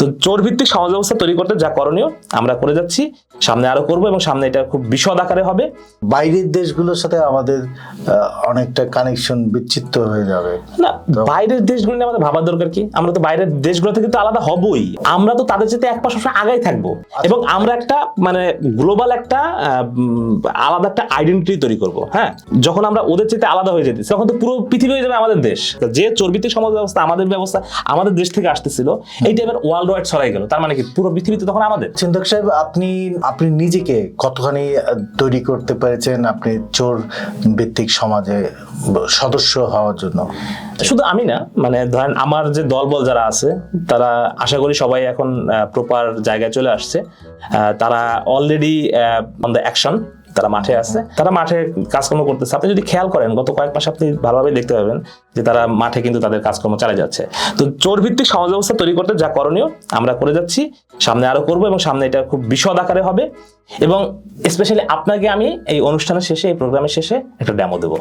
তো চোর ভিত্তিক সমাজ ব্যবস্থা তৈরি করতে যা করণীয় আমরা করে যাচ্ছি। সামনে আরও করব এবং সামনে এটা খুব বিশদ আকারে হবে। বাইরের দেশগুলোর সাথে আমাদের অনেকটা কানেকশন বিচ্ছিন্ন হয়ে যাবে। না বাইরের দেশগুলো নিয়ে আমাদের ভাবার দরকার কি? আমরা তো বাইরের দেশগুলো থেকে তো আলাদা হবই। আমরা তো তাদের সাথে এক পাশ সবসময় আগাই থাকব। এবং আমরা একটা মানে গ্লোবাল একটা আলাদা একটা আইডেন্টিটি তৈরি করব হ্যাঁ? যখন আমরা ওদের চেয়ে আলাদা হয়ে যেতেছি তখন তো পুরো পৃথিবী হয়ে যাবে আমাদের দেশ। যে চর্বিতে সমাজ ব্যবস্থা আমাদের ব্যবস্থা আমাদের দেশ থেকে আসতেছিল এইটা এবার ওয়ার্ল্ড ওয়াইড ছড়াই গেল। তার মানে কি পুরো পৃথিবীতে তখন আমাদের। চিন্তক সাহেব আপনি আপনি নিজেকে কতখানি তৈরি করতে পেরেছেন আপনি চোর ভিত্তিক সমাজে সদস্য হওয়ার জন্য? শুধু আমি না মানে ধরেন আমার যে দলবল যারা আছে তারা আশা করি সবাই এখন প্রপার জায়গায় চলে আসছে। তারা অলরেডি অন দ্য অ্যাকশন তারা মাঠে আছে, তারা মাঠে কাজকর্ম করতেছে। আপনি যদি খেয়াল করেন, গত কয়েক মাস আপনি ভালোভাবে দেখতে পাবেন যে তারা মাঠে কিন্তু তাদের কাজকর্ম চালিয়ে যাচ্ছে। তো চোর ভিত্তিক সমাজ ব্যবস্থা তৈরি করতে যা করণীয়, আমরা করে যাচ্ছি, সামনে আরও করব এবং সামনে এটা খুব বিশদ আকারে হবে। এবং স্পেশালি আপনাকে আমি এই অনুষ্ঠানের শেষে, এই প্রোগ্রামের শেষে একটা ড্যামো দেবো।